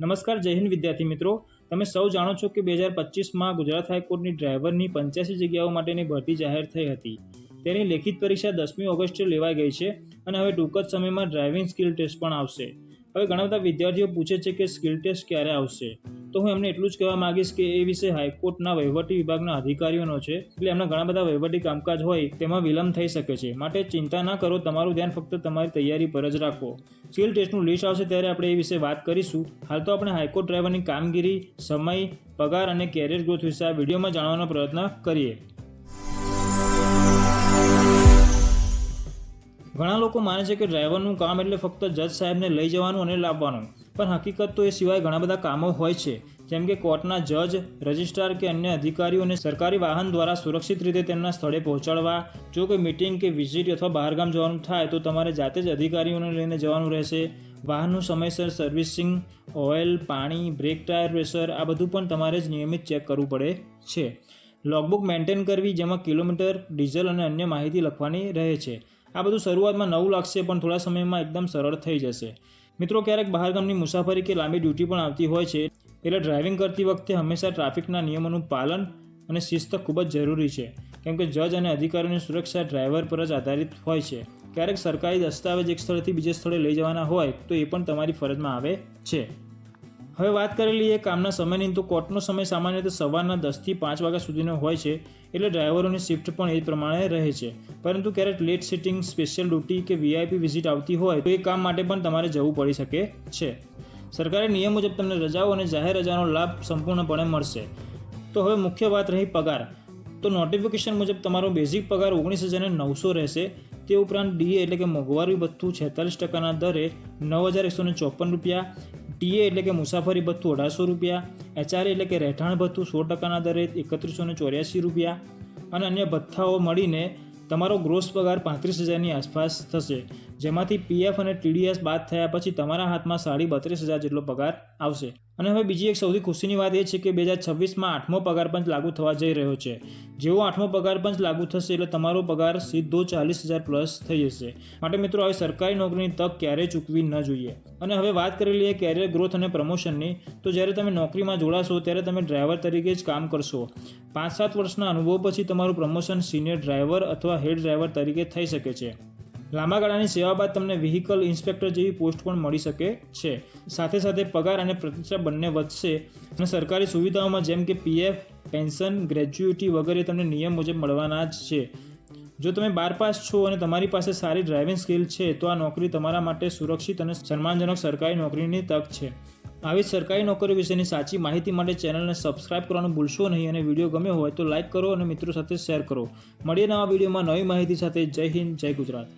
નમસ્કાર, જય હિન્દ વિદ્યાર્થી મિત્રો. તમે સૌ જાણો છો કે બે હજાર પચીસમાં ગુજરાત હાઈકોર્ટની ડ્રાઈવરની પંચ્યાસી જગ્યાઓ માટેની ભરતી જાહેર થઈ હતી. તેની લેખિત પરીક્ષા દસમી ઓગસ્ટે લેવાઈ ગઈ છે અને હવે ટૂંક જ સમયમાં ડ્રાઇવિંગ સ્કિલ ટેસ્ટ પણ આવશે. હવે ઘણા બધા વિદ્યાર્થીઓ પૂછે છે કે સ્કિલ ટેસ્ટ ક્યારે આવશે? તો હું એમને એટલું જ કહેવા માંગીશ કે એ વિશે હાઈકોર્ટના વહીવટી વિભાગના અધિકારીઓનો છે. એટલે એમના ઘણા બધા વહીવટી કામકાજ હોય, તેમાં વિલંબ થઈ શકે છે. માટે ચિંતા ના કરો, તમારું ધ્યાન ફક્ત તમારી તૈયારી પર જ રાખો. સ્કિલ ટેસ્ટનું લિસ્ટ આવશે ત્યારે આપણે એ વિશે વાત કરીશું. હાલ તો આપણે હાઈકોર્ટ ડ્રાઈવરની કામગીરી, સમય, પગાર અને કેરિયર ગ્રોથ વિશે આ વિડીયોમાં જાણવાનો પ્રયત્ન કરીએ. ઘણા લોકો માને છે કે ડ્રાઈવરનું કામ એટલે ફક્ત જજ સાહેબને લઈ જવાનું અને લાવવાનું. પણ હકીકત તો એ સિવાય ઘણા બધા કામો હોય છે. જેમ કે કોર્ટના જજ, રજિસ્ટ્રાર કે અન્ય અધિકારીઓને સરકારી વાહન દ્વારા સુરક્ષિત રીતે તેમના સ્થળે પહોંચાડવા, જો કોઈ મિટિંગ કે વિઝિટ અથવા બહારગામ જવાનું થાય તો તમારે જાતે જ અધિકારીઓને લઈને જવાનું રહેશે. વાહનનું સમયસર સર્વિસિંગ, ઓઇલ, પાણી, બ્રેક ટાયર, પ્રેશર આ બધું પણ તમારે જ નિયમિત ચેક કરવું પડે છે. લોગબુક મેન્ટેન કરવી જેમાં કિલોમીટર, ડીઝલ અને અન્ય માહિતી લખવાની રહે છે. આ બધું શરૂઆતમાં નવું લાગશે પણ થોડા સમયમાં એકદમ સરળ થઈ જશે. મિત્રો, ક્યારેક બહારગામની મુસાફરી કે લાંબી ડ્યુટી પણ આવતી હોય છે. એટલે ડ્રાઇવિંગ કરતી વખતે હંમેશા ટ્રાફિકના નિયમોનું પાલન અને શિસ્ત ખૂબ જ જરૂરી છે. કેમ કે જજ અને અધિકારીઓની સુરક્ષા ડ્રાઈવર પર જ આધારિત હોય છે. ક્યારેક સરકારી દસ્તાવેજ એક સ્થળેથી બીજે સ્થળે લઈ જવાના હોય તો એ પણ તમારી ફરજમાં આવે છે. હવે વાત કરેલી એ કામના સમયની. તો કોર્ટનો સમય સામાન્ય રીતે સવારના દસથી પાંચ વાગ્યા સુધીનો હોય છે, એટલે ડ્રાઈવરોની શિફ્ટ પણ એ પ્રમાણે રહે છે. પરંતુ ક્યારેક લેટ સિટિંગ, સ્પેશિયલ ડ્યુટી કે વીઆઈપી વિઝિટ આવતી હોય, તો એ કામ માટે પણ તમારે જવું પડી શકે છે. સરકારે નિયમ મુજબ તમને રજાઓ અને જાહેર રજાનો લાભ સંપૂર્ણપણે મળશે. તો હવે મુખ્ય વાત રહી પગાર. તો નોટિફિકેશન મુજબ તમારો બેઝિક પગાર ઓગણીસ હજાર નવસો રહેશે. તે ઉપરાંત ડીએ એટલે કે મોંઘવારી ભથ્થું છેતાલીસ ટકાના દરે નવ હજાર એકસો ચોપન રૂપિયા ટીએ એટલે કે મુસાફરી ભથ્થું અઢારસો રૂપિયા એચઆરએ એટલે કે રહેઠાણ ભથ્થું સો ટકાના દરે એકત્રીસો ચોર્યાસી રૂપિયા. અને અન્ય ભથ્થાઓ મળીને તમારો ગ્રોસ પગાર પાંત્રીસ હજારની આસપાસ થશે. જેમાંથી પીએફ અને ટીડીએસ બાદ થયા પછી તમારા હાથમાં સાડી બત્રીસ હજાર જેટલો પગાર આવશે. અને હવે બીજી એક સૌથી ખુશીની વાત એ છે કે બે હજાર છવ્વીસમાં આઠમો પગાર પંચ લાગુ થવા જઈ રહ્યો છે. જેવો આઠમો પગાર પંચ લાગુ થશે એટલે તમારો પગાર સીધો ચાલીસ હજાર પ્લસ થઈ જશે. માટે મિત્રો, હવે સરકારી નોકરીની તક ક્યારેય ચૂકવી ન જોઈએ. અને હવે વાત કરી લઈએ કેરિયર ગ્રોથ અને પ્રમોશનની તો જ્યારે તમે નોકરીમાં જોડાશો, ત્યારે તમે ડ્રાઈવર તરીકે જ કામ કરશો. પાંચ સાત વર્ષના અનુભવ પછી તમારું પ્રમોશન સિનિયર ડ્રાઈવર અથવા હેડ ડ્રાઈવર તરીકે થઈ શકે છે. લાંબા ગાળાની સેવા બાદ તમને વ્હીકલ ઇન્સ્પેક્ટર જેવી પોસ્ટ પણ મળી શકે છે. સાથે સાથે પગાર અને પ્રતિષ્ઠા બંને વધશે અને સરકારી સુવિધાઓમાં જેમ કે પીએફ પેન્શન ગ્રેજ્યુએટી વગેરે તમને નિયમ મુજબ મળવાના જ છે. જો તમે બાર પાસ છો અને તમારી પાસે સારી ડ્રાઇવિંગ સ્કિલ છે, તો આ નોકરી તમારા માટે સુરક્ષિત અને સન્માનજનક સરકારી નોકરીની તક છે. આવી સરકારી નોકરીઓ વિશેની સાચી માહિતી માટે ચેનલને સબસ્ક્રાઇબ કરવાનું ભૂલશો નહીં અને વીડિયો ગમ્યો હોય તો લાઇક કરો અને મિત્રો સાથે શેર કરો. મળીએ નવા વિડીયોમાં નવી માહિતી સાથે. જય હિન્દ, જય ગુજરાત.